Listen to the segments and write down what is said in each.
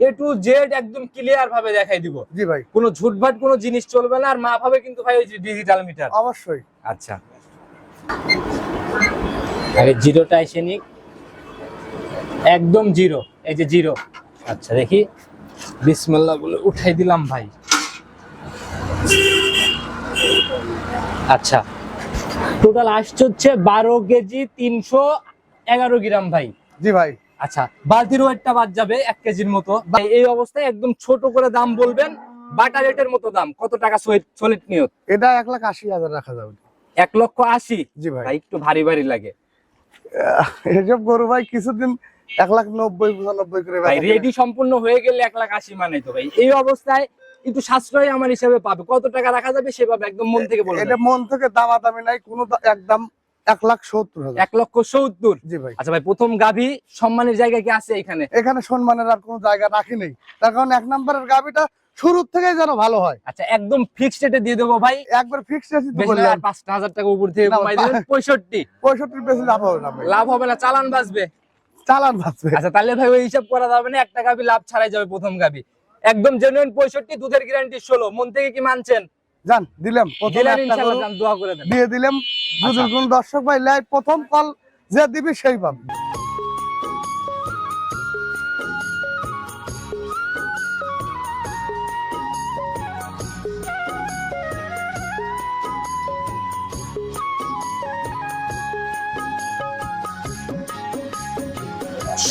A to Z একদম clear ভাবে দেখাই দিব। জি ভাই। কোনো ঝুটভাট কোনো জিনিস চলবে না আর কিন্তু ভাই ওই ডিজিটাল মিটার অবশ্যই। আচ্ছা। আরে জিরোটা এসে নিক। একদম জিরো এই যে জিরো আচ্ছা দেখি। বলে উঠাই দিলাম ভাই। আচ্ছা। টোটাল আসছে হচ্ছে বারো কেজি তিনশো এগারো গ্রাম ভাই। জি ভাই। আচ্ছা বালতির ওয়েটটা বাদ যাবে এক কেজির মতো। এই অবস্থায় একদম ছোট করে দাম বলবেন বাটা রেটের মতো দাম। কত টাকা সলিড নিয়ত? এটা এক লাখ আশি হাজার রাখা যাবে। এক লক্ষ আশি? জি ভাই। একটু ভারী ভারী লাগে। এসব গরু ভাই কিছুদিন এক লাখ নব্বই পঁচানব্বই করে ভাই রেডি সম্পূর্ণ হয়ে গেলে এক লাখ আশি মানে তো ভাই। এই অবস্থায় একটু সাশ্রয় আমার হিসাবে পাবে। কত টাকা রাখা যাবে সেভাবে একদম মন থেকে বলে এটা মন থেকে দামাদামি নাই কোনো একদম এক লাখ সত্তর হাজার। এক লক্ষ সত্তর। জি ভাই। আচ্ছা ভাই প্রথম গাভী সম্মানের জায়গা কি আছে এখানে? এখানে সম্মানের আর কোনো জায়গা রাখি নেই। তার কারণ এক নম্বরের গাবিটা শুরুর থেকেই যেন ভালো হয়। আচ্ছা একদম ফিক্সড রেটে দিয়ে দেবো ভাই। একবার ফিক্সড রেসি বেশি বললাম আর পাঁচটা হাজার টাকা উপর থেকে কমাই বেশি লাভ হবে না ভাই। লাভ হবে না চালান বাঁচবে। চালান বাঁচবে। আচ্ছা তাহলে ভাই ওই হিসাব করা যাবে না একটা গাভী লাভ ছাড়াই যাবে প্রথম গাভী। একদম জেনুইন পঁয়ষট্টি দুধের গ্যারান্টি ষোলো। মন থেকে কি মানছেন? জান দিলাম যান, দোয়া দিলাম। যদি আচ্ছা। কোন দর্শক ভাই লাইভ প্রথম কল যে দিবি সেই পাবে।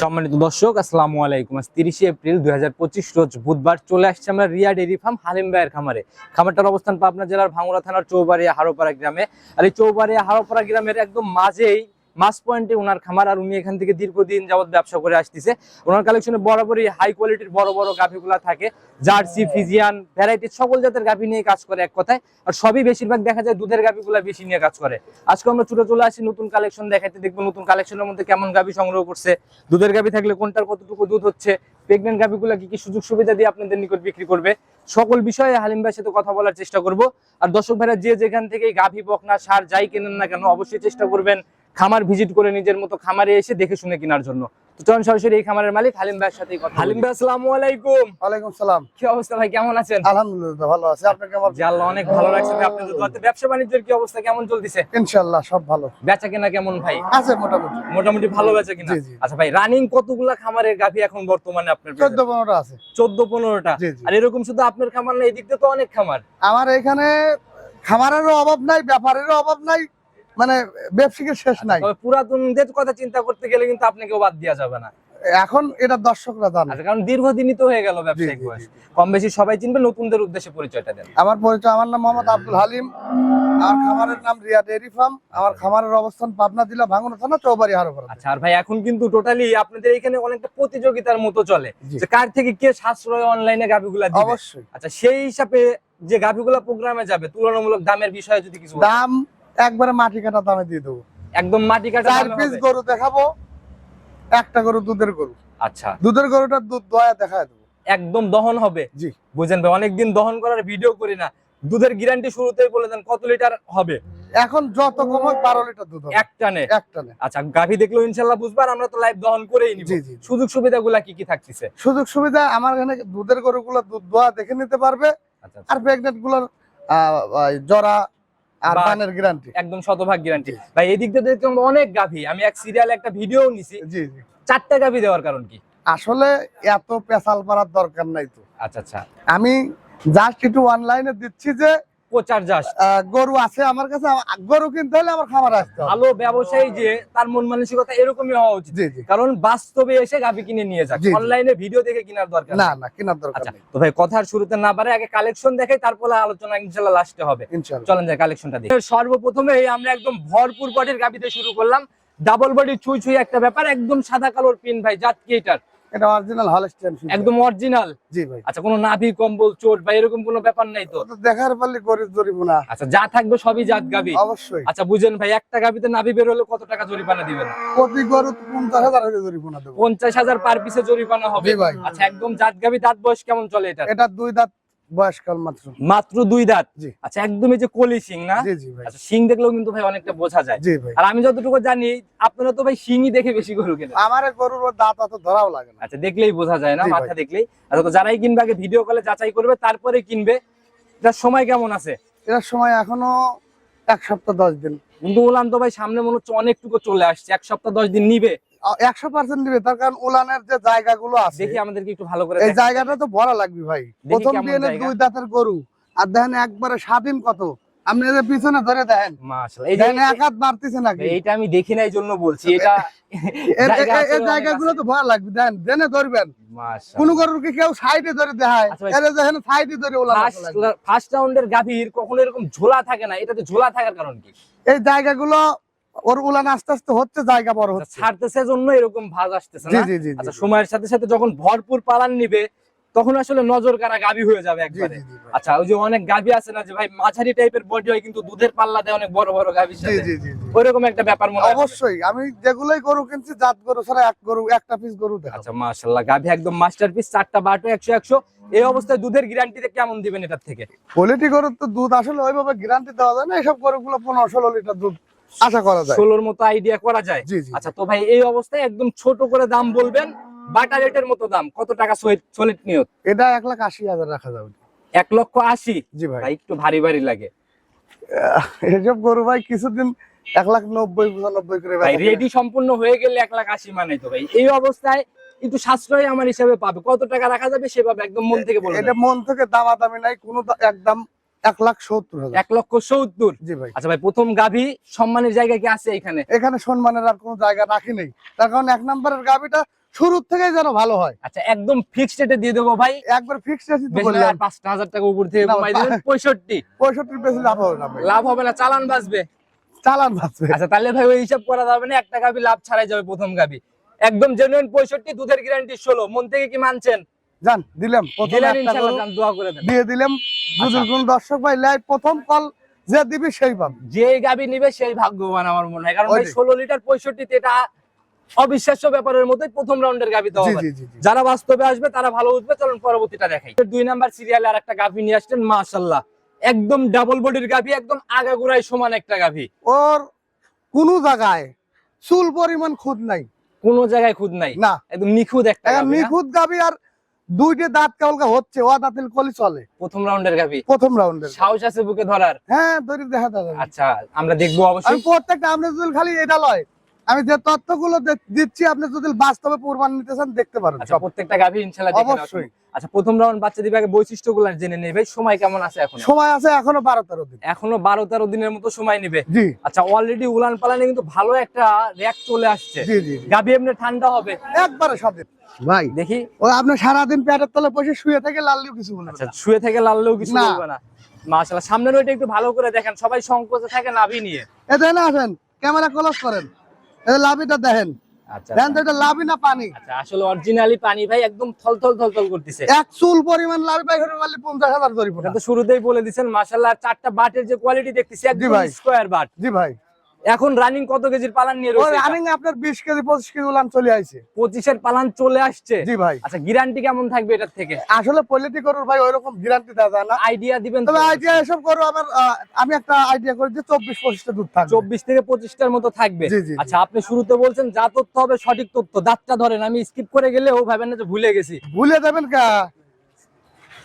সম্মানিত দর্শক, আসসালামু আলাইকুম। আজ তিরিশে এপ্রিল দুই হাজার পঁচিশ রোজ বুধবার চলে আসছে আমরা রিয়া ডেরি ফার্ম হালিম ভাইয়ের খামারে। খামারটার অবস্থান পাবনা জেলার ভাঙুরা থানার চৌবাড়িয়া হারোপাড়া গ্রামে। আর এই চৌবাড়িয়া হারোপাড়া গ্রামের একদম মাঝেই মাস পয়েন্টে ওনার খামার আর উনি এখান থেকে দীর্ঘদিন যাবত ব্যবসা করে আসতেছে। ওনার কালেকশনে বরাবরই হাই কোয়ালিটির বড় বড় গাভিগুলা থাকে। জার্সি ফিজিয়ান ভ্যারাইটির সকল জাতের গাভি নিয়ে কাজ করে এক কথায়। আর সবই বেশিরভাগ দেখা যায় দুধের গাভিগুলা বেশি নিয়ে কাজ করে। আজকে আমরা ছুটে চলে আসি নতুন কালেকশন দেখাতে দেখব নতুন কালেকশনের মধ্যে কেমন গাভি সংগ্রহ করছে। দুধের গাভি থাকলে কোনটার কতটুকু দুধ হচ্ছে? প্রেগনেন্ট গাভিগুলা কি কি সুযোগ সুবিধা দিয়ে আপনাদের নিকট বিক্রি করবে? সকল বিষয়ে হালিম ভাইয়ের সাথে কথা বলার চেষ্টা করব। আর দর্শক ভাইরা যে যেখান থেকে গাভি বকনা সার যাই কেনেন না কেন অবশ্যই চেষ্টা করবেন খামার ভিজিট করে নিজের মতো খামারে এসে দেখে শুনে কেনার জন্য। তো চলুন সরাসরি এই খামারের মালিক হালিম ভাইয়ের সাথে কথা হালিম ভাই আসসালামু আলাইকুম। ওয়ালাইকুম সালাম। কি অবস্থা ভাই কেমন আছেন? আলহামদুলিল্লাহ ভালো আছে। আপনি কেমন? জি আল্লাহ অনেক ভালো রাখছে ভাই আপনাদের দোয়াতে। ব্যবসা বাণিজ্যের কি অবস্থা কেমন চলতেছে? ইনশাল্লাহ সব ভালো। বেচা কেনা কেমন ভাই? আছে মোটামুটি। মোটামুটি ভালো বেচা কিনা। আচ্ছা ভাই রানিং কতগুলা খামারের গাভি এখন বর্তমানে আপনার চোদ্দ পনেরোটা আছে। চোদ্দ পনেরোটা? জি, জি। আর এরকম শুধু আপনার খামার না এদিক তো অনেক খামার। আমার এখানে খামারেরও অভাব নাই ব্যাপারেরও অভাব নাই মানে ব্যবসায়িকের শেষ নাই। পুরাতনদের কথা চিন্তা করতে গেলে কিন্তু আপনাকেও বাদ দেওয়া যাবে না। এখন এটা দর্শকরা জানে। আচ্ছা কারণ দীর্ঘদিনই তো হয়ে গেল ব্যবসায়িক বয়স। কম বেশি সবাই চিনবে নতুনদের উদ্দেশ্যে পরিচয়টা দেন। আমার পরিচয় আমার নাম মোহাম্মদ আব্দুল হালিম। আমার খামারের নাম রিয়া ডেয়ারি ফার্ম। আমার খামারের অবস্থান পাবনা জেলা ভাঙুনা থানা চৌবাড়ি হারোপাড়া আচ্ছা আর ভাই এখন কিন্তু টোটালি আপনাদের এখানে অনেকটা প্রতিযোগিতার মতো চলে। যে কার থেকে কে সাশ্রয় অনলাইনে গাভিগুলা দিবে? অবশ্যই। আচ্ছা সেই হিসাবে যে গাভিগুলা প্রোগ্রামে যাবে তুলনামূলক দামের বিষয়ে যদি কিছু দাম একবারে মাটি কাটা দামে দিয়ে দেবো। একদম মাটি কাটা চার পিস গরু দেখাবো একটা গরু দুধের গরু। আচ্ছা। দুধের গরুটার দুধ দয়া দেখায় দেবো। একদম দহন হবে। জি। বুঝেন ভাই অনেকদিন দহন করার ভিডিও করি না। দুধের গ্যারান্টি শুরুতেই বলে দেন কত লিটার হবে? এখন যত কম হোক বারো লিটার দুধ এক টানে? এক টানে। আচ্ছা গাভি দেখলেও ইনশাল্লাহ বুঝবার আমরা তো লাইভ দহন করেই নিব। জি, জি, জি। সুযোগ সুবিধাগুলা কি কি থাকতেছে? সুযোগ সুবিধা আমার এখানে দুধের গরুগুলো দুধ দোয়া দেখে নিতে পারবে। আচ্ছা আচ্ছা। আর প্রেগনেন্টগুলোর জরা আর পানের গ্যারান্টি একদম শতভাগ গ্যারান্টি ভাই এই দিক দিয়ে দেখলাম অনেক গাভী। আমি এক সিরিয়াল একটা ভিডিও নিছি। জি জি। চারটা গাভী দেওয়ার কারণ কি? আসলে এত পেশাল পাড়ার দরকার নাই তো। আচ্ছা আচ্ছা। আমি জাস্ট একটু অনলাইনে দিচ্ছি যে প্রচার যাস। গরু আছে আমার কাছে গরু কিনতে হলে আমার খামার আসতে ভালো ব্যবসায়ী যে তার মন মানসিকতা এরকমই হওয়া উচিত। কারণ বাস্তবে এসে গাভি কিনে নিয়ে যাক। অনলাইনে ভিডিও দেখে কেনার দরকার না না কেনার দরকার আচ্ছা তো ভাই কথার শুরুতে না পারে আগে কালেকশন দেখাই তারপরে আলোচনা ইনশাল্লাহ লাস্টে হবে। চলেন যাই কালেকশনটা দিই সর্বপ্রথমে আমরা একদম ভরপুর বডির গাবিতে শুরু করলাম। ডাবল বডি ছুঁই ছুঁই একটা ব্যাপার একদম সাদা কালোর পিন ভাই জাত কি এটার? এটা অরিজিনাল হলস্টেন একদম অরিজিনাল জি ভাই। আচ্ছা কোনো নাভি কম্বল চোট বা এরকম কোনো ব্যাপার নাই তো? দেখার পারলে আচ্ছা যা থাকবে সবই জাত গাবি। অবশ্যই। আচ্ছা বুঝেন ভাই একটা গাবিতে নাভি বের হলে কত টাকা জরিমানা দিবেন? প্রতি গরু পঞ্চাশ হাজার হলে জরিমানা দেবো। পঞ্চাশ পার পিসে জরিমানা হবে। ভাই। আচ্ছা একদম জাত গাবি দাঁত বয়স কেমন চলে এটা এটা দুই দাঁত বয়সকাল মাত্র। মাত্র দুই দাঁত? আচ্ছা যে কলি না? আচ্ছা সিং দেখলেও কিন্তু ভাই অনেকটা বোঝা যায়। আর আমি যতটুকু জানি আপনারা তো ভাই সিংই দেখে বেশি গরু কেনেন। আমার গরুর দাঁত অত ধরাও লাগে না। আচ্ছা দেখলেই বোঝা যায় না মাথা দেখলেই। আচ্ছা যারাই কিনবে আগে ভিডিও কলে যাচাই করবে তারপরে কিনবে। এটার সময় কেমন আছে? এর সময় এখনও এক সপ্তাহ দশ দিন। কিন্তু বললাম তো ভাই সামনে মনে হচ্ছে অনেকটুকু চলে আসছে। এক সপ্তাহ দশ দিন নিবে। একশো পার্সেন্ট দিবে তার কারণ উলানের যে জায়গাগুলো আছে দেখি আমাদেরকে একটু ভালো করে এই জায়গাটা তো ভরা লাগবে ভাই। প্রথম দুই দাঁতের গরু আর দেখেন একবারে স্বাধীন কত। আপনি যে পিছনে ধরে দেখেন মাশাআল্লাহ এক হাত বাড়তেছে নাকি? আমি দেখি নাই জন্য বলছি এটা এই জায়গাগুলো তো ভরা লাগবে দেখেন জেনে ধরবেন। কোন গরুকে কেউ সাইডে ধরে দেখায়? আচ্ছা দেখেন সাইডে ধরে ওলা ফার্স্ট ফার্স্ট রাউন্ডের গাভীর কখনো এরকম ঝোলা থাকে না এটাতে ঝোলা থাকার কারণ কি? এই জায়গাগুলো ওর উলান আস্তে আস্তে হচ্ছে জায়গা বড় আচ্ছা, হচ্ছে। ছাড়তেছে জন্য এরকম ভাজ আসতেছে জি জি জি। আচ্ছা সময়ের সাথে সাথে যখন ভরপুর পালান নিবে তখন আসলে নজর কারা গাভী হয়ে যাবে একবারে। আচ্ছা ওই যে অনেক গাভী আছে না যে ভাই মাঝারি টাইপের বডি হয় কিন্তু দুধের পাল্লা দেয় অনেক বড় বড় গাভীর জি জি জি। ওইরকম একটা ব্যাপার মনে অবশ্যই আমি যেগুলোই গরু কিনছি জাত গরু ছাড়া এক গরু একটা পিস গরু দেখা আচ্ছা মাশাআল্লাহ গাভী একদম মাস্টারপিস চারটা বাটো একশো একশো। এই অবস্থায় দুধের গ্যারান্টিতে কেমন দিবেন এটার থেকে? কোয়ালিটি গরুর তো দুধ আসলে ওইভাবে গ্যারান্টি দেওয়া যায় না এইসব গরুগুলো পনেরো ষোলো লিটার দুধ আশা করা যায়। ষোলোর মতো আইডিয়া করা যায়। আচ্ছা তো ভাই এই অবস্থায় একদম ছোট করে দাম বলবেন বাটা রেটের মতো দাম। কত টাকা সলিড নিয়ত? এটা এক লাখ আশি হাজার রাখা যাবে। এক লক্ষ আশি? জি ভাই। একটু ভারী ভারী লাগে। এসব গরু ভাই কিছুদিন এক লাখ নব্বই পঁচানব্বই করে ভাই রেডি সম্পূর্ণ হয়ে গেলে এক লাখ আশি মানে তো ভাই। এই অবস্থায় একটু সাশ্রয় আমার হিসাবে পাবে। কত টাকা রাখা যাবে সেভাবে একদম মন থেকে বলবেন। এটা মন থেকে দামাদামি নাই কোনো একদম এক লাখ সত্তর হাজার। এক লক্ষ সত্তর। জি ভাই। আচ্ছা ভাই প্রথম গাভী সম্মানের জায়গা কি আছে এখানে? এখানে সম্মানের আর কোনো জায়গা রাখি নেই। তার কারণ এক নম্বরের গাবিটা শুরুর থেকেই যেন ভালো হয়। আচ্ছা একদম ফিক্সড রেটে দিয়ে দেবো ভাই। একবার ফিক্সড আছে বেশি না, আর হাজার টাকা উপর থেকে কমাই দেবেন। বেশি লাভ হবে না ভাই। লাভ হবে না চালান বাঁচবে। চালান বাঁচবে। আচ্ছা তাহলে ভাই ওই হিসাব করা যাবে না একটা গাভী লাভ ছাড়াই যাবে প্রথম গাভী। একদম জেনুইন পঁয়ষট্টি দুধের গ্যারান্টি ষোলো। মন থেকে কি মানছেন? জান দিলাম। দোয়া করে দেন। দিয়ে দিলাম। আচ্ছা। কোন দর্শক ভাই লাই প্রথম কল যে দিবি সেই পাবে। যে গাভী নিবে সেই ভাগ্যবান আমার মনে হয়। কারণ। ষোলো লিটার পঁয়ষট্টিতে এটা অবিশ্বাস্য ব্যাপারের মধ্যে প্রথম রাউন্ডের গাভী দেওয়া। যারা বাস্তবে আসবে তারা ভালো বুঝবে। চলুন পরবর্তীটা দেখাই। দুই নাম্বার সিরিয়ালে আর একটা গাভী নিয়ে আসছেন মাশাল্লাহ একদম ডাবল বডির গাভী একদম আগাগোড়ায় সমান একটা গাভী ওর কোন জায়গায় চুল পরিমাণ খুদ নাই। কোন জায়গায় খুদ নাই। না। একদম নিখুঁত একটা এখন গাভী, গাবি আর দুইটা দাঁত কেবল হচ্ছে ও দাঁতিল কলি চলে। প্রথম রাউন্ডের গাবি প্রথম রাউন্ডের সাহস আছে বুকে ধরার? হ্যাঁ ধরি দেখা যাবে। আচ্ছা আমরা দেখব আমি অবশ্যই। প্রত্যেকটা আমরা খালি এটা লয় আমি যে তথ্যগুলো দিচ্ছি আপনি যদি বাস্তবে প্রমাণ নিতে চান দেখতে পারেন আচ্ছা প্রত্যেকটা গাভী ইনশাআল্লাহ অবশ্যই। আচ্ছা প্রথম রাউন্ড বাচ্চা দিবে আগে বৈশিষ্ট্যগুলো জেনে নেই ভাই সময় কেমন আছে এখন? সময় আছে এখনও বারো তেরো দিন। এখনও বারো তেরো দিনের মতো সময় নেবে। জি। আচ্ছা অলরেডি উলান পালানে কিন্তু ভালো একটা র্যাক চলে আসছে। জি। গাভী এমনি ঠান্ডা হবে। একবারে সব ভাই। দেখি। ও আপনি সারাদিন পেটের তলে বসে শুয়ে থেকে লাললেও কিছু বলবেন আচ্ছা না। শুয়ে থেকে লাললেও কিছু না। বলবে না। মাশাআল্লাহ সামনের ওইটা একটু ভালো করে দেখেন। সবাই সংকোচে থাকে নাভি নিয়ে। এ দেখেন আসেন ক্যামেরা ক্লোজ করেন। লাভিটা দেখেন। আচ্ছা এটা পানি? আচ্ছা আসলে অরিজিনালি পানি ভাই একদম থলথল থলথল করতেছে। এক চুল পরিমাণ লাভি মারলে পঞ্চাশ হাজার শুরুতেই বলে মাশাআল্লাহ চারটা বাটের যে কোয়ালিটি দেখতেছি একদম। Square but. জি ভাই। এখন রানিং কত কেজির পালান নিয়ে রয়েছে? রানিং আপনার বিশ কেজি পঁচিশ কেজি উলান চলে আইছে। পঁচিশের পালান চলে আসছে? জি ভাই। আচ্ছা গ্যারান্টি কেমন থাকবে এটার থেকে? আসলে পলিটি গরুর ভাই ওইরকম গ্যারান্টি দেওয়া যায় না। আইডিয়া দিবেন তবে আইডিয়া এসব গরু আমার আমি একটা আইডিয়া করি যে চব্বিশ পঁচিশটা দুধ থাকবে। চব্বিশ থেকে পঁচিশটার মতো থাকবে। আচ্ছা আপনি শুরুতে বলছেন যা তথ্য হবে সঠিক তথ্য। দাঁতটা ধরেন আমি স্কিপ করে গেলে ও ভাবেন না যে ভুলে গেছি। ভুলে যাবেন কা?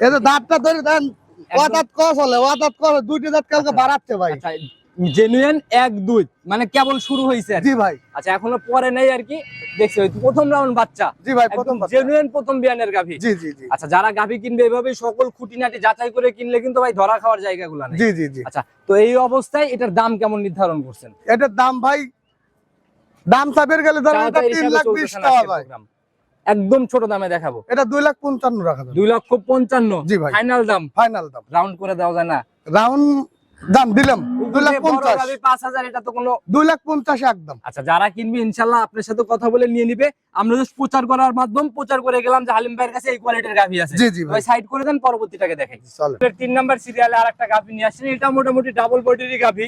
এই যে দাঁতটা ধরে দেন ও একদম- দাঁত কস হলে ও দাঁত কস দুইটা দাঁত কালকে বাড়াচ্ছে ভাই। আচ্ছা জেনুইন এক দুই মানে কেবল শুরু হয়েছে জি ভাই। আচ্ছা এখনও পরে নেই আর কি। দেখছি প্রথম রাউন্ড বাচ্চা। জি ভাই প্রথম। জেনুইন প্রথম বিয়ানের গাভী। জি জি জি। আচ্ছা যারা গাভী কিনবে এভাবে সকল খুঁটিনাটি যাচাই করে কিনলে কিন্তু ভাই ধরা খাওয়ার জায়গাগুলো নেই। জি জি জি। আচ্ছা তো এই অবস্থায় এটার দাম কেমন নির্ধারণ করছেন? এটার দাম ভাই দাম চাপের গেলে ধরেন এটা চাওয়া তিন লাখ বিশ চলতেছে না টাকা ভাই। একদম ছোট দামে দেখাবো। এটা দুই লাখ পঞ্চান্ন রাখা যাবে দুই লক্ষ পঞ্চান্ন। জি ভাই। ফাইনাল দাম। ফাইনাল দাম। রাউন্ড করে দেওয়া যায় না। রাউন্ড দাম দিলাম দুই লাখ পঞ্চাশ। পাঁচ হাজার এটা তো কোনো দুই লাখ পঞ্চাশ একদম। আচ্ছা যারা কিনবে ইনশাল্লাহ আপনার সাথে কথা বলে নিয়ে নিবে। আমরা জাস্ট প্রচার করার মাধ্যম প্রচার করে গেলাম যে হালিম ভাইয়ের কাছে এই কোয়ালিটির গাভী আছে। জি জি ভাই। ভাই সাইড করে দেন পরবর্তীটাকে দেখাই। তিন নাম্বার সিরিয়ালে আর একটা গাভী নিয়ে আসছেন। এটা মোটামুটি ডাবল বডির গাভী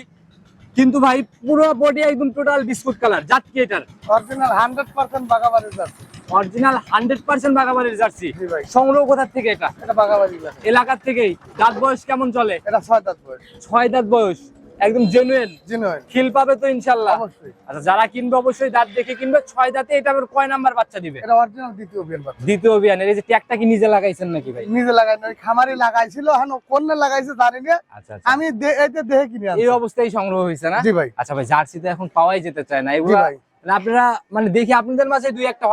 কিন্তু ভাই পুরো বডি একদম টোটাল বিস্কুট কালার জাত কি এটার অরিজিনাল 100% বাগাবাড়ির জার্সি। অরিজিনাল হান্ড্রেড পার্সেন্ট বাগাবাড়ির জার্সি। ভাই। সংগ্রহ কোথা থেকে এটা? এটা বাগাবাড়ি এলাকা থেকেই। দাঁত বয়স কেমন চলে? এটা ছয় দাঁত বয়স। ছয় দাঁত বয়স। একদম জেনুইন জেনুইন খিল পাবে তো ইনশাআল্লাহ অবশ্যই। আচ্ছা যারা কিনবে অবশ্যই দাঁত দেখে কিনবে। ছয় দাঁতে এটা আবার কয় নাম্বার বাচ্চা দিবে? এটা অরিজিনাল দ্বিতীয় বিয়ান বাচ্চা। দ্বিতীয় বিয়ান এই যে ট্যাগটা কি নিজে লাগাইছেন নাকি ভাই? নিজে লাগাই না খামারে লাগাইছিল হ্যাঁ কোন লাগাইছে জানি না। আচ্ছা আচ্ছা। আমি এই এইটা দেখে কিনে এই অবস্থায় সংগ্রহ হয়েছে না? জি ভাই। আচ্ছা ভাই জার্সি তো এখন পাওয়াই যেতে চায় না। এগুলো আপনারা মানে দেখি আপনাদের মাঝে দুই একটা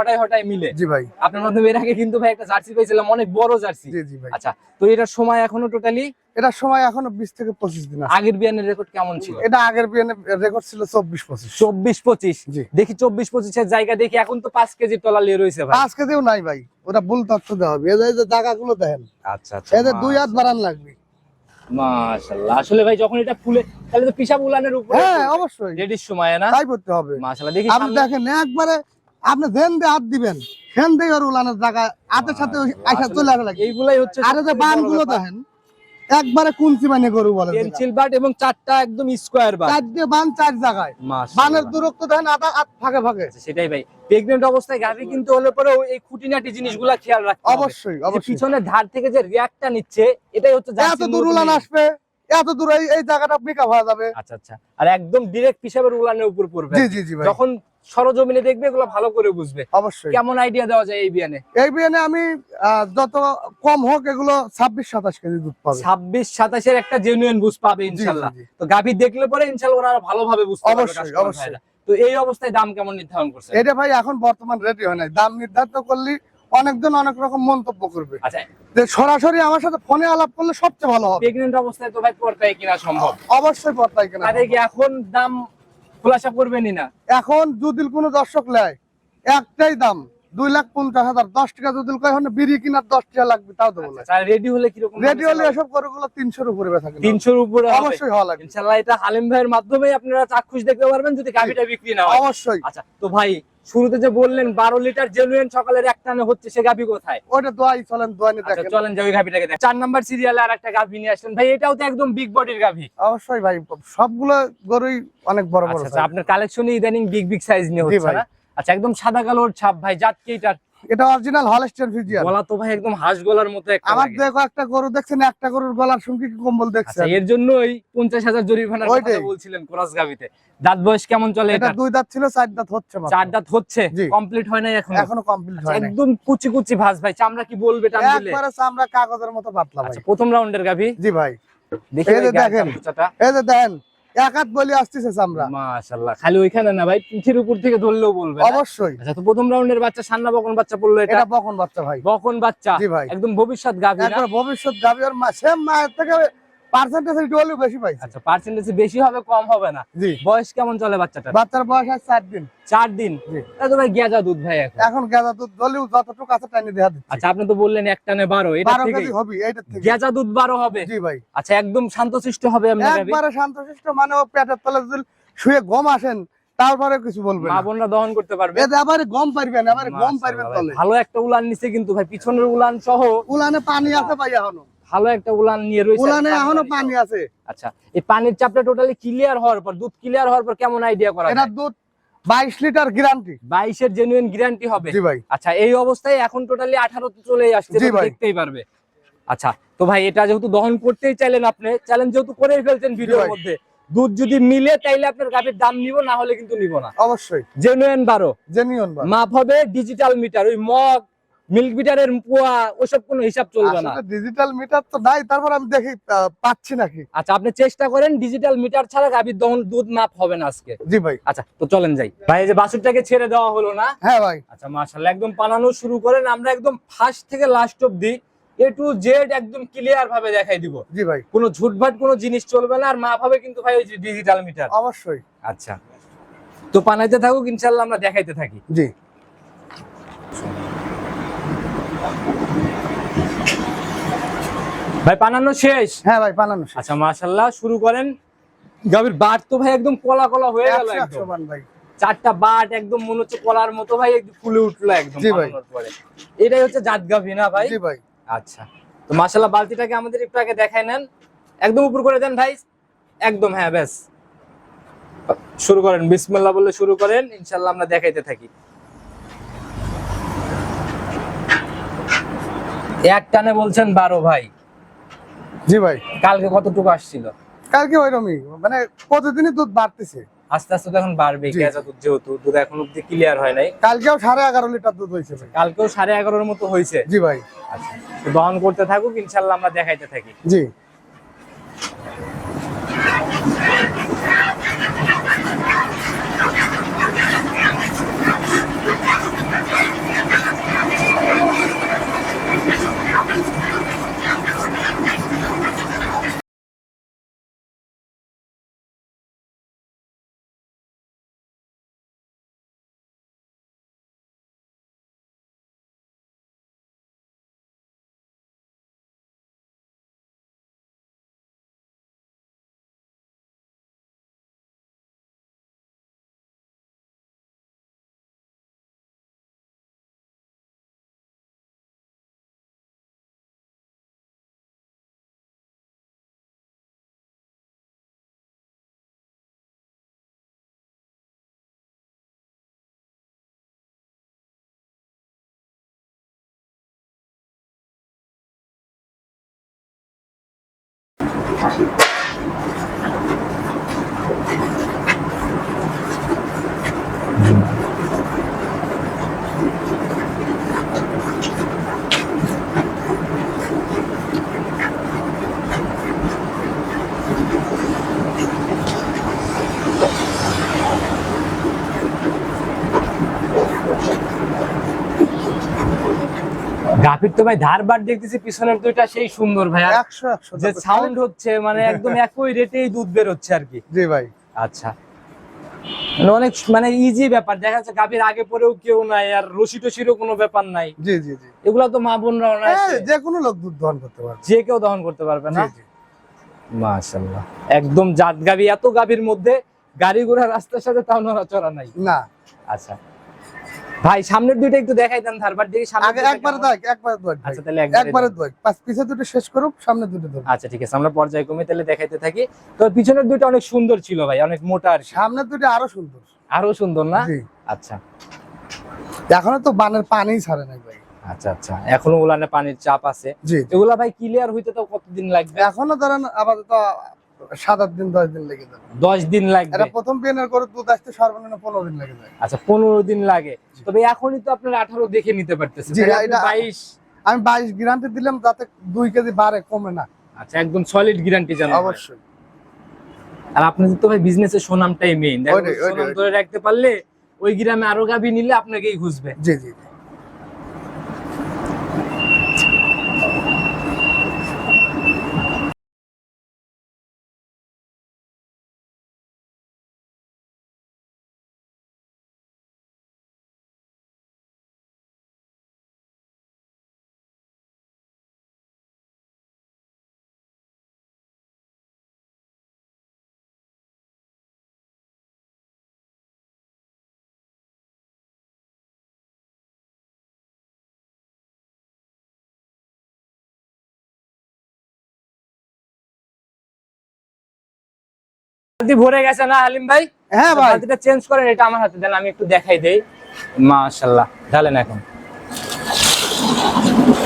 মিলে। জি ভাই। আপনার মাধ্যমে এর আগে কিন্তু ভাই একটা জার্সি অনেক বড় জার্সি। জি জি ভাই। আচ্ছা তো এটার সময় এখনও টোটালি এটার সময় এখনও বিশ থেকে পঁচিশ দিন আছে। আগের বিয়ানের রেকর্ড কেমন ছিল? এটা আগের বিয়ানে রেকর্ড ছিল চব্বিশ পঁচিশ। চব্বিশ পঁচিশ? জি। দেখি চব্বিশ পঁচিশের জায়গা দেখি এখন তো পাঁচ কেজি তলা লিয়ে রয়েছে ভাই। পাঁচ কেজিও নাই ভাই ওটা ভুল তথ্য দেওয়া হবে। এই যে- এই যে জায়গাগুলো দেখেন। আচ্ছা আচ্ছা। এদের দুই হাত বাড়ান লাগবে। মাশাআল্লাহ। আসলে ভাই যখন এটা ফুলে তাহলে তো পিসাব উলানের উপরে হ্যাঁ অবশ্যই। রেডির সময় না? তাই করতে হবে। মাশাআল্লাহ দেখি আপনি দেখেন একবারে আপনি জেন দিয়ে হাত দিবেন সেন দিয়ে ওর উলানের জায়গা হাতের সাথে আইসা চলে আসা লাগবে এইগুলাই হচ্ছে আর যে বানগুলো দেখেন একবারে কুঞ্চি মানে গরু বলে পেন্সিল বাট এবং চারটা একদম স্কোয়ার বাট। চার দিয়ে বান চার জায়গায়। বানের দূরত্ব দেখেন আধা হাত ফাঁকে ফাঁকে। আচ্ছা, সেটাই ভাই। প্রেগনেন্ট অবস্থায় গাভী কিন্তু হলে পরে এই খুঁটিনাটি জিনিসগুলা খেয়াল রাখতে হবে। অবশ্যই অবশ্যই। পিছনের ধার থেকে যে রিয়াক্টটা নিচ্ছে এটাই হচ্ছে এত দূর উলান আসবে এত দূর এই জায়গাটা পিকা হয়ে যাবে। আচ্ছা আচ্ছা। আর একদম ডিরেক্ট পিসাবের উলানের উপর পড়বে। জি জি জি ভাই। যখন সরজমিনে দেখবে এগুলো ভালো করে বুঝবে। অবশ্যই। কেমন আইডিয়া দেওয়া যায় এই বিয়ানে এই বিয়ানে আমি যত কম হোক এগুলো ছাব্বিশ সাতাশ কেজি দুধ পাবে। ছাব্বিশ সাতাশের একটা জেনুইন বুঝ পাবে ইনশাল্লাহ। তো গাভী দেখলে পরে ইনশাল্লাহ ওনারা ভালোভাবে বুঝতে পারবে অবশ্যই, অবশ্যই। তো এই অবস্থায় দাম কেমন নির্ধারণ করছে এটা ভাই এখন বর্তমান রেডি হয় নাই। দাম নির্ধারিত করলে অনেকজন অনেক রকম মন্তব্য করবে। আচ্ছা। যে সরাসরি আমার সাথে ফোনে আলাপ করলে সবচেয়ে ভালো হবে। প্রেগনেন্ট অবস্থায় তো ভাই পর্দায় কিনা সম্ভব? অবশ্যই পড়তাই কেনা কি এখন দাম খোলাসা করবেনই না। এখন যদি কোনো দর্শক নেয় একটাই দাম। দুই লাখ পঞ্চাশ হাজার দশ টাকা যদি এখন বিড়ি কিনার দশ টাকা লাগবে তাও দেবো রেডি হলে কীরকম রেডি হলে এসব গরুগুলো তিনশোর উপরে বেচা তিনশোর উপরে অবশ্যই হওয়া লাগবে। ইনশাল্লাহ এটা হালিম ভাইয়ের মাধ্যমে আপনারা চাক্ষুষ দেখতে পারবেন যদি গাভিটা বিক্রি না অবশ্যই। আচ্ছা তো ভাই শুরুতে যে বললেন বারো লিটার জেনুইন সকালের এক টানে হচ্ছে সে গাভি কোথায়? ওটা দোয়াই চলেন দোয়া নিয়ে আচ্ছা দেখেন। চলেন যে ওই গাভিটাকে দেখ। চার নাম্বার সিরিয়ালে আর একটা গাভি নিয়ে আসলেন। ভাই এটাও তো একদম বিগ বডির গাভি। অবশ্যই ভাই সবগুলো গরুই অনেক বড় বড় আচ্ছা আচ্ছা, আপনার কালেকশনে ইদানিং বিগ বিগ সাইজ নিয়ে হচ্ছে। না? আচ্ছা একদম সাদা কালোর ছাপ ভাই জাত কি এটার? এটা অরিজিনাল হলস্টেন ফিজিয়ান গলা তো ভাই একদম হাঁস গলার মতো একটা আমার দেখো একটা গরু দেখছেন একটা গরুর গলার সঙ্গে কি কম্বল আচ্ছা দেখছেন এর জন্যই পঞ্চাশ হাজার জরিমানার কথা বলছিলেন ক্রস গাভিতে দাঁত বয়স কেমন চলে এটা দুই দাঁত ছিল চার দাঁত হচ্ছে মাত্র। চার দাঁত হচ্ছে। কমপ্লিট হয় নাই এখন? এখনও কমপ্লিট হয় নাই। একদম কুচি কুচি ভাজ ভাই চামড়া কি বলবে টান দিলে? একবারে চামড়া কাগজের মতো পাতলা ভাই। আচ্ছা প্রথম রাউন্ডের গাভি? জি ভাই। দেখি এই যে দেখেন। এই যে দেখেন এক হাত বলি আসতেছে আমরা মাশাআল্লাহ খালি ওইখানে না ভাই পিঠের উপর থেকে ধরলেও বলবে অবশ্যই। আচ্ছা তো প্রথম রাউন্ডের বাচ্চা সান্না বকন বাচ্চা পড়ল এটা? বকন বাচ্চা ভাই। বকন বাচ্চা? জি ভাই। একদম ভবিষ্যৎ গাভী না? ভবিষ্যৎ যাবে আর সেম মায়ের থেকে পার্সেন্টেজ একটু বেশি পাইছে। আচ্ছা পার্সেন্টেজ বেশি হবে কম হবে না। জি। বয়স কেমন চলে বাচ্চাটা বাচ্চার বয়স আছে চার দিন। চার দিন? তো ভাই গেজা দুধ ভাই এখন। এখন গেঁদা দুধ দলেও যতটুকু আছে টাইনে দেওয়া দিচ্ছে। আচ্ছা আপনি তো বললেন এক টানে বারো এটা থেকে হবে এইটার থেকে গেজা দুধ বারো হবে। জি ভাই। আচ্ছা একদম শান্তশিষ্ট হবে আপনার একবারে শান্তশিষ্ট মানে ও পেটের তলে যদি শুয়ে গম আসেন তারপরে কিছু বলবেন মা বোনরা দহন করতে পারবে? এতে আবার গম পারবেন আবার গম পারবেন তলে। ভালো একটা উলান নিচে কিন্তু ভাই পিছনের উলান সহ উলানে পানি আছে ভাই এখনও। ভালো একটা উলান নিয়ে রয়েছে উলানে এখনও পানি আছে। আচ্ছা এই পানির চাপটা টোটালি ক্লিয়ার হওয়ার পর দুধ ক্লিয়ার হওয়ার পর কেমন আইডিয়া করা এটা দুধ বাইশ লিটার গ্যারান্টি বাইশের জেনুইন গ্যারান্টি হবে। জি ভাই। আচ্ছা এই অবস্থায় এখন টোটালি আঠারো চলে আসছে তো। দেখতেই পারবে। আচ্ছা তো ভাই এটা যেহেতু দহন করতেই চাইলেন আপনি চ্যালেঞ্জ যেহেতু করেই ফেলছেন ভিডিওর মধ্যে দুধ যদি মিলে তাইলে আপনার গাভীর দাম নিব না হলে কিন্তু নিব না। অবশ্যই। জেনুইন বারো। জেনিয়ন বা মাপ হবে ডিজিটাল মিটার ওই মগ মিল্ক মিটারের পোয়া ওসব কোনো হিসাব চলবে না। ডিজিটাল মিটার তো নাই তারপর আমি দেখি পাচ্ছি নাকি। আচ্ছা আপনি চেষ্টা করেন ডিজিটাল মিটার ছাড়া গাভীর দহন দুধ মাপ হবে না আজকে। জি ভাই। আচ্ছা তো চলেন যাই। ভাই এই যে বাছুরটাকে ছেড়ে দেওয়া হলো না? হ্যাঁ ভাই। আচ্ছা মাশাআল্লাহ একদম পানানো শুরু করেন। আমরা একদম ফার্স্ট থেকে লাস্ট অবধি এ টু জেড একদম ক্লিয়ার ভাবে দেখাই দিব। জি ভাই। কোনো ঝুটভাট কোনো জিনিস চলবে না আর মাপ হবে কিন্তু ভাই ওই যে ডিজিটাল মিটার অবশ্যই। আচ্ছা তো পানাইতে থাকুক ইনশাল্লাহ আমরা দেখাইতে থাকি। জি। ভাই পানানো শেষ? হ্যাঁ ভাই বানানো শেষ। আচ্ছা মাশাআল্লাহ শুরু করেন। বাট তো ভাই একদম কলা কলা হয়ে গেল একদম। ভাই। চারটা বাট একদম মনে হচ্ছে কলার মতো ভাই ফুলে উঠল একদম এটাই হচ্ছে জাত গাভী না ভাই? জি ভাই। আচ্ছা তো মাশাআল্লাহ বালতিটাকে আমাদের একটু আগে দেখাই নেন। একদম উপর করে দেন ভাই। একদম হ্যাঁ ব্যাস। শুরু করেন বিসমিল্লাহ বলে শুরু করেন। ইনশাল্লাহ আমরা দেখাইতে থাকি। এক টানে বলছেন বারো ভাই। জি ভাই। কালকে কতটুকু আসছিল? কালকে ওইরকমই মানে প্রতিদিনই দুধ বাড়তেছে। আস্তে আস্তে এখন বাড়বে দুধ যেহেতু দুধ এখন অব্দি ক্লিয়ার হয় নাই। কালকেও সাড়ে এগারো লিটার দুধ হয়েছে কালকেও সাড়ে এগারোর মতো হয়েছে। জি ভাই। আচ্ছা দহন করতে থাকুক ইনশাল্লাহ আমরা দেখাইতে থাকি। জি। ফাঁসি গাভীর তো ভাই ধারবার দেখতেছি পিছনের দুইটা সেই সুন্দর ভাই। একশো একশো যে সাউন্ড হচ্ছে মানে একদম একই রেটেই দুধ বের হচ্ছে আর কি। জি ভাই। আচ্ছা। মানে অনেক মানে ইজি ব্যাপার। দেখা যাচ্ছে গাভীর আগে পরেও কেউ নাই আর রশি টসিরও কোনো ব্যাপার নাই। জি জি জি। এগুলা তো মা বোনরাও নাই। হ্যাঁ, যে কোনো লোক দুধ দহন করতে পারবে। যে কেউ দহন করতে পারবে না? মাশাল্লাহ একদম জাত গাভী এত গাভীর মধ্যে গাড়ি ঘোড়া রাস্তার সাথে তাও নড়াচড়া নাই। না। আচ্ছা। ভাই সামনের দুইটা একটু দেখাই দেন ধারবার দিকে সামনে আগে একবারে দেখ একবারে দেখ আচ্ছা তাহলে একবারে দেখ। পাঁচ পিছে দুটো শেষ করুক সামনে দুটো দেখ আচ্ছা ঠিক আছে আমরা পর্যায়ক্রমে তাহলে দেখাইতে থাকি। তো পিছনের দুইটা অনেক সুন্দর ছিল ভাই অনেক মোটা আর সামনের দুটো আরও সুন্দর। আরও সুন্দর না? জি। আচ্ছা। এখনও তো বানের পানি ছাড়ে নাই ভাই। আচ্ছা আচ্ছা এখনও উলানে পানির চাপ আছে। এগুলা ভাই ক্লিয়ার হইতে তো কতদিন লাগবে? এখনও ধরেন আপাতত সাত আট দিন দশ দিন লেগে যাবে। দশ দিন এটা প্রথম করে দুধ আসতে সর্বনিম্ন পনেরো দিন লেগে যায় আচ্ছা পনেরো দিন লাগে। তবে এখনই তো আপনার আঠারো দেখে নিতে পারতেছেন। আপনি 22 আমি বাইশ গ্যারান্টি দিলাম যাতে দুই কেজি বাড়ে কমে না। আচ্ছা একদম সলিড গ্যারান্টি জানো অবশ্যই। আর আপনাদের তো ভাই বিজনেসের সুনামটাই মেইন সুনাম ধরে রাখতে পারলে ওই গ্রামে আরও গাভী নিলে আপনাকেই খুঁজবে। জি জি। ভরে গেছে না হালিম ভাই? হ্যাঁ ভাই। বালতিটা চেঞ্জ করেন এটা আমার হাতে দেন আমি একটু দেখাই দেই। মাশাআল্লাহ ঢালেন এখন।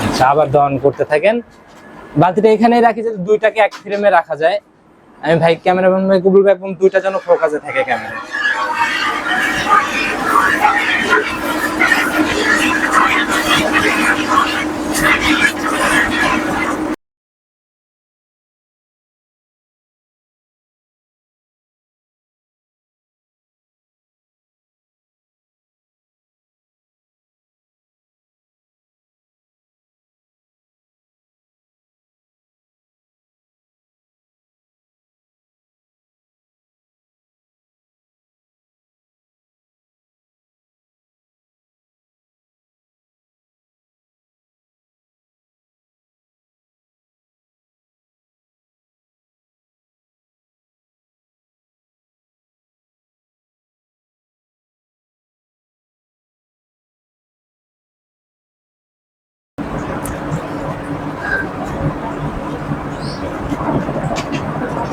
আচ্ছা আবার দহন করতে থাকেন। বালতিটা এখানেই রাখি যাতে দুইটাকে এক ফ্রেমে রাখা যায়। আমি ভাই ক্যামেরাম্যান ভাই ভাই একদম দুইটা যেন ফোকাসে থাকে ক্যামেরা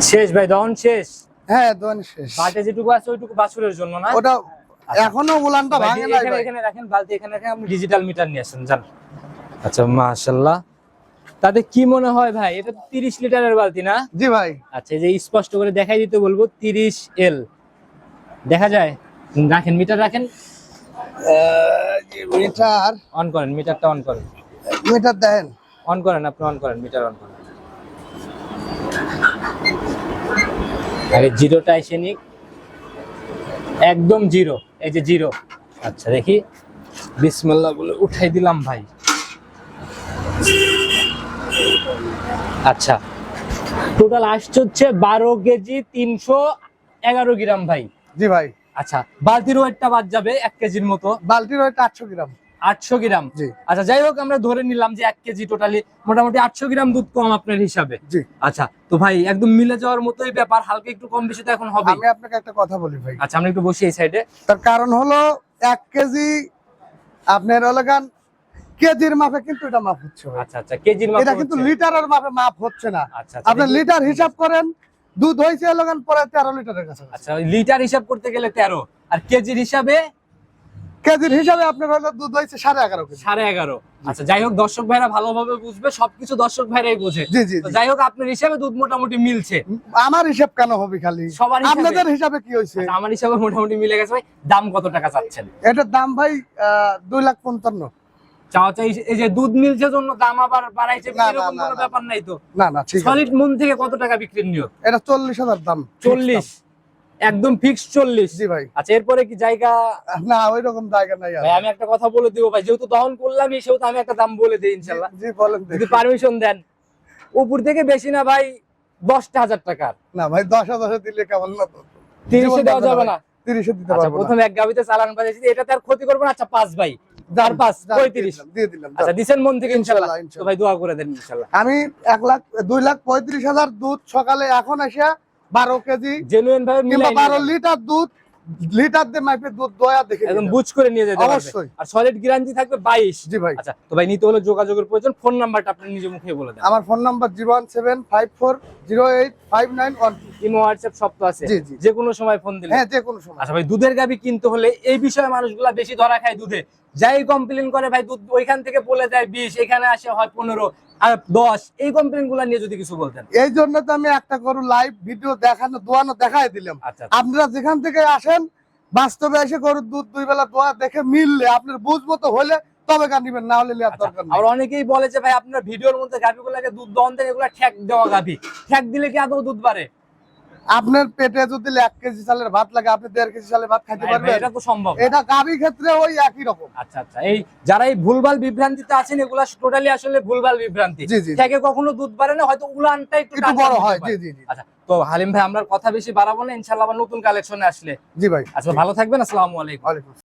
শেষ ভাই দহন শেষ? হ্যাঁ দোয়ান শেষ। বাটে যেটুকু আছে ওইটুকু বাছুরের জন্য না? ওটা এখনও উলানটা ভাঙে নাই এখানে এখানে রাখেন বালতি এখানে রাখেন আপনি ডিজিটাল মিটার নিয়ে আসেন জান। আচ্ছা মাশাল্লাহ। তাতে কি মনে হয় ভাই এটা তো তিরিশ লিটারের বালতি না? জি ভাই। আচ্ছা এই যে স্পষ্ট করে দেখাই দিতে বলব তিরিশ এল। দেখা যায়? রাখেন মিটার রাখেন। মিটার অন করেন মিটারটা অন করেন। Metre then. অন করেন আপনি অন করেন মিটার অন করেন। আরে জিরোটা এসে নিক। একদম জিরো এই যে জিরো। আচ্ছা দেখি। বিসমিল্লাহ বলে উঠাই দিলাম ভাই। আচ্ছা টোটাল আসছে হচ্ছে বারো কেজি তিনশো এগারো গ্রাম ভাই। জি ভাই। আচ্ছা বালতির ওয়েটটা বাদ যাবে এক কেজির মতো। বালতির ওইটা আটশো গ্রাম। আটশো গ্রাম। আচ্ছা যাই হোক আমরা ধরে নিলাম যে এক কেজি টোটালি মোটামুটি আটশো গ্রাম দুধ কম আপনার হিসাবে। আচ্ছা তো ভাই একদম মিলে যাওয়ার মতোই ব্যাপার হালকা একটু কম বেশি তো এখন হবে আমি আপনাকে একটা কথা বলি ভাই। আচ্ছা আমরা একটু বসি এই সাইডে তার কারণ হলো এক কেজি আপনার হলো গান কেজির মাপে কিন্তু এটা মাপ হচ্ছে আচ্ছা আচ্ছা কেজির মাপ এটা কিন্তু লিটারের মাপে মাপ হচ্ছে না। আচ্ছা আচ্ছা আপনি লিটার হিসাব করেন দুধ হয়েছে পরে তেরো লিটারের কাছে আচ্ছা ওই লিটার হিসাব করতে গেলে তেরো আর কেজির হিসাবে কেজির হিসাবে আপনার হলো দুধ হয়েছে সাড়ে এগারো সাড়ে এগারো। আচ্ছা যাই হোক দর্শক ভাইরা ভালোভাবে বুঝবে সবকিছু দর্শক ভাইরাই বোঝে। জি জি যাই হোক আপনার হিসাবে দুধ মোটামুটি মিলছে। আমার হিসাব কেন হবে খালি? সবার আপনাদের হিসাবে কি হয়েছে? আচ্ছা, আমার হিসাবে মোটামুটি মিলে গেছে ভাই দাম কত টাকা চাচ্ছেন? এটার দাম ভাই দুই লাখ পঞ্চান্ন। এই যে দুধ মিলছে জন্য দাম আবার বাড়াইছে এরকম কোনো ব্যাপার নাই তো। না না ঠিক সলিড মন থেকে কত টাকা বিক্রির নিয়ত? এটা চল্লিশ হাজার দাম। চল্লিশ। একদম ফিক্স চল্লিশ। জি ভাই। আচ্ছা এরপরে কি জায়গা? না ওই রকম জায়গা নাই ভাই আমি একটা কথা বলে দিব ভাই যেহেতু দহন করলামই সেহেতু আমি একটা দাম বলে দিই ইনশাল্লাহ। জি বলেন যদি। পারমিশন দেন। উপর থেকে বেশি না ভাই দশটা হাজার টাকার। না ভাই দশ হাজার দিলে কেমন না তিরিশে দেওয়া যাবে না। তিরিশে দিতে আচ্ছা পারব প্রথমে এক গাবিতে চালান বাজেছি এটাতে আর ক্ষতি করব না। আচ্ছা পাঁচ ভাই চার পাঁচ পঁয়ত্রিশ। দিয়ে দিলাম, আচ্ছা। দিচ্ছেন মন থেকে ইনশাল্লাহ ভাই দোয়া করে দেন ইনশাল্লাহ। আমি এক লাখ দুই লাখ পঁয়ত্রিশ হাজার দুধ সকালে এখন এসে বারো কেজি জেনুইন ভাবে কিংবা বারো লিটার দুধ লিটার দিয়ে মাইপে দুধ দয়া দেখে একদম বুঝ করে নিয়ে যেতে অবশ্যই। আর সলিড গ্যারান্টি থাকবে বাইশ। হবে। জি ভাই। আচ্ছা তো ভাই নিতে হলে যোগাযোগের প্রয়োজন ফোন নাম্বারটা আপনি নিজে মুখে বলে দেন। আমার phone number zero one seven five four zero eight five nine one imo WhatsApp সব তো আছে। যে কোনো সময় ফোন দিলে। হ্যাঁ যে কোনো সময়। আচ্ছা ভাই দুধের গাবি কিনতে হলে এই বিষয়ে মানুষগুলা বেশি ধরা খায় দুধে। যাই কমপ্লেন করে ভাই দুধ ওইখান থেকে বলে দেয় বিশ এখানে আসে হয় পনেরো। আর দশ এই কমপ্লেনগুলা নিয়ে যদি কিছু বলতেন। এই জন্য তো আমি একটা করু লাইভ ভিডিও দেখানো দোয়ানো দেখাই দিলাম। আচ্ছা আপনারা যেখান থেকে আসেন বাস্তবে এসে গরুর দুধ দুই বেলা দোয়া দেখে মিললে আপনার বুঝব তো হলে তবে গান নিবেন না হলে নেওয়ার আচ্ছা, দরকার নেই। আর অনেকেই বলে যে ভাই আপনার ভিডিওর মধ্যে গাভিগুলাকে দুধ দহন দেন এগুলা ঠ্যাক দেওয়া গাভি। ঠ্যাক দিলে কি আদৌ দুধ বাড়ে? আপনার পেটে যদি এক কেজি চালের ভাত লাগে আপনি দেড় কেজি চালের ভাত খাইতে পারবেন? এটা তো সম্ভব এটা গাভী ক্ষেত্রে ওই একই রকম। আচ্ছা আচ্ছা এই যারা এই ভুলভাল বিভ্রান্তিতে আছেন এগুলা টোটালি আসলে ভুলভাল বিভ্রান্তি। জি, জি। থেকে কখনো দুধ বাড়ে না হয়তো উলানটা একটু বড় হয় জি জি আচ্ছা তো হালিম ভাই আমরা কথা বেশি বাড়াবো না ইনশাল্লাহ আবার নতুন কালেকশনে আসলে। জি ভাই। আচ্ছা ভালো থাকবেন আসসালামু আলাইকুম।